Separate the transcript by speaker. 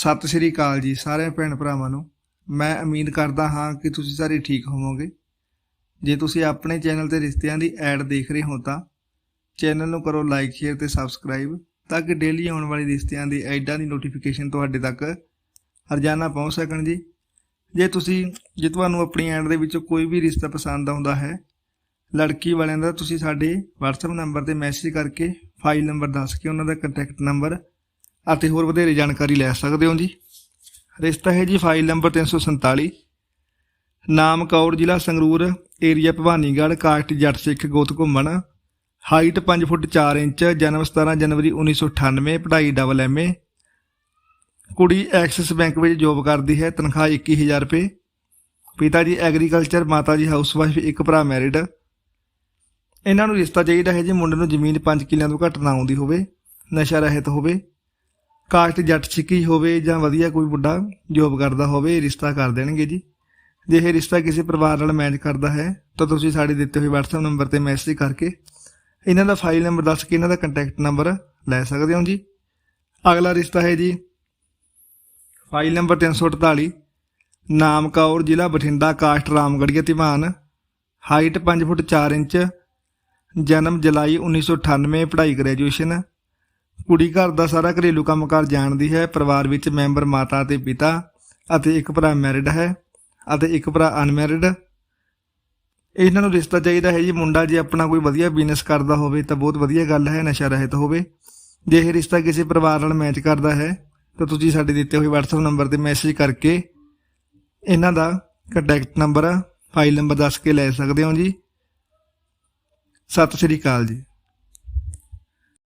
Speaker 1: ਸਤਿ ਸ਼੍ਰੀ ਅਕਾਲ ਜੀ ਸਾਰੇ ਭੈਣ ਭਰਾਵਾਂ ਨੂੰ। ਮੈਂ ਉਮੀਦ ਕਰਦਾ ਹਾਂ ਕਿ ਤੁਸੀਂ ਸਾਰੇ ਠੀਕ ਹੋਵੋਗੇ। ਜੇ ਤੁਸੀਂ ਆਪਣੇ ਚੈਨਲ ਤੇ ਰਿਸ਼ਤਿਆਂ ਦੀ ਐਡ ਦੇਖ ਰਹੇ ਹੋ ਤਾਂ ਚੈਨਲ ਨੂੰ ਕਰੋ ਲਾਈਕ, ਸ਼ੇਅਰ ਤੇ ਸਬਸਕ੍ਰਾਈਬ ਤਾਂ ਕਿ ਡੇਲੀ ਆਉਣ ਵਾਲੀ ਰਿਸ਼ਤਿਆਂ ਦੀ ਐਡਾਂ ਦੀ ਨੋਟੀਫਿਕੇਸ਼ਨ ਤੁਹਾਡੇ ਤੱਕ ਹਰਜਾਨਾ ਪਹੁੰਚ ਸਕਣ ਜੀ। ਜੇ ਤੁਸੀਂ, ਜੇ ਤੁਹਾਨੂੰ ਆਪਣੀ ਐਡ ਦੇ ਵਿੱਚੋਂ ਕੋਈ ਵੀ ਰਿਸ਼ਤਾ ਪਸੰਦ ਆਉਂਦਾ ਹੈ, ਲੜਕੀ ਵਾਲਿਆਂ ਦਾ ਤੁਸੀਂ ਸਾਡੇ WhatsApp ਨੰਬਰ ਤੇ ਮੈਸੇਜ ਕਰਕੇ ਫਾਈਲ ਨੰਬਰ ਦੱਸ ਕੇ ਉਹਨਾਂ ਦਾ ਕੰਟੈਕਟ ਨੰਬਰ ਅਤੇ ਹੋਰ ਵਧੇਰੇ ਜਾਣਕਾਰੀ ਲੈ ਸਕਦੇ ਹੋ ਜੀ। ਰਿਸ਼ਤਾ ਹੈ ਜੀ ਫਾਈਲ ਨੰਬਰ 347 ਨਾਮ ਕੌਰ, ਜ਼ਿਲ੍ਹਾ ਸੰਗਰੂਰ, ਏਰੀਆ ਭਵਾਨੀਗੜ੍ਹ, ਕਾਸਟ ਜੱਟ ਸਿੱਖ, ਗੋਤ ਘੁੰਮਣ। ਹਾਈਟ 5 ਫੁੱਟ 4 ਇੰਚ, ਜਨਮ 17 ਜਨਵਰੀ 1998 ਪੜ੍ਹਾਈ ਡਬਲ ਐਮਏ ਕੁੜੀ ਐਕਸਿਸ ਬੈਂਕ ਵਿੱਚ ਜੋਬ ਕਰਦੀ ਹੈ, ਤਨਖਾਹ 21000 ਰੁਪਏ। ਪਿਤਾ ਜੀ ਐਗਰੀਕਲਚਰ ਮਾਤਾ ਜੀ ਹਾਊਸਵਾਈਫ ਇੱਕ ਭਰਾ ਮੈਰਿਡ ਇਹਨਾਂ ਨੂੰ ਰਿਸ਼ਤਾ ਚਾਹੀਦਾ ਹੈ ਜੀ ਮੁੰਡੇ ਨੂੰ ਜ਼ਮੀਨ 5 ਕਿੱਲਿਆਂ ਤੋਂ ਘੱਟ ਨਾ ਆਉਂਦੀ ਹੋਵੇ, ਨਸ਼ਾ ਰਹਿਤ ਹੋਵੇ। ਕਾਸਟ ਜੱਟ ਸਿੱਕੀ ਹੋਵੇ ਜਾਂ ਵਧੀਆ ਕੋਈ ਬੁੱਢਾ ਜੋਬ ਕਰਦਾ ਹੋਵੇ ਇਹ ਰਿਸ਼ਤਾ ਕਰ ਦੇਣਗੇ ਜੀ। ਜੇ ਇਹ ਰਿਸ਼ਤਾ ਕਿਸੇ ਪਰਿਵਾਰ ਨਾਲ ਮੈਚ ਕਰਦਾ ਹੈ, ਤਾਂ ਤੁਸੀਂ ਸਾਡੇ ਦਿੱਤੇ ਹੋਏ WhatsApp ਨੰਬਰ ਤੇ ਮੈਸੇਜ ਕਰਕੇ ਇਹਨਾਂ ਦਾ ਫਾਈਲ ਨੰਬਰ ਦੱਸ ਕੇ ਇਹਨਾਂ ਦਾ ਕੰਟੈਕਟ ਨੰਬਰ ਲੈ ਸਕਦੇ ਹੋ ਜੀ। ਅਗਲਾ ਰਿਸ਼ਤਾ ਹੈ ਜੀ। ਫਾਈਲ ਨੰਬਰ 348 ਨਾਮ ਕੌਰ ਜ਼ਿਲ੍ਹਾ Bathinda, caste Ramgarhia, Dhiman. Height 5 foot 4 inch, ਜਨਮ ਜੁਲਾਈ 1998 ਪੜ੍ਹਾਈ ਗ੍ਰੈਜੂਏਸ਼ਨ ਕੁੜੀ ਘਰ ਦਾ ਸਾਰਾ ਘਰੇਲੂ ਕੰਮਕਾਰ ਜਾਣਦੀ ਹੈ, ਪਰਿਵਾਰ ਵਿੱਚ ਮੈਂਬਰ ਮਾਤਾ ਅਤੇ ਪਿਤਾ ਅਤੇ ਇੱਕ ਭਰਾ ਮੈਰਿਡ ਹੈ ਅਤੇ ਇੱਕ ਭਰਾ ਅਨਮੈਰਿਡ ਇਹਨਾਂ ਨੂੰ ਰਿਸ਼ਤਾ ਚਾਹੀਦਾ ਹੈ ਜੀ, ਮੁੰਡਾ ਜੇ ਆਪਣਾ ਕੋਈ ਵਧੀਆ ਬਿਜ਼ਨਸ ਕਰਦਾ ਹੋਵੇ ਤਾਂ ਬਹੁਤ ਵਧੀਆ ਗੱਲ ਹੈ, ਨਸ਼ਾ ਰਹਿਤ ਹੋਵੇ। ਜੇ ਇਹ ਰਿਸ਼ਤਾ ਕਿਸੇ ਪਰਿਵਾਰ ਨਾਲ ਮੈਚ ਕਰਦਾ ਹੈ, ਤਾਂ ਤੁਸੀਂ ਸਾਡੇ ਦਿੱਤੇ ਹੋਏ WhatsApp ਨੰਬਰ ਤੇ ਮੈਸੇਜ ਕਰਕੇ ਇਹਨਾਂ ਦਾ ਕੰਟੈਕਟ ਨੰਬਰ ਫਾਈਲ ਨੰਬਰ ਦੱਸ ਕੇ ਲੈ ਸਕਦੇ ਹੋ ਜੀ। ਸਤਿ ਸ਼੍ਰੀ ਅਕਾਲ ਜੀ।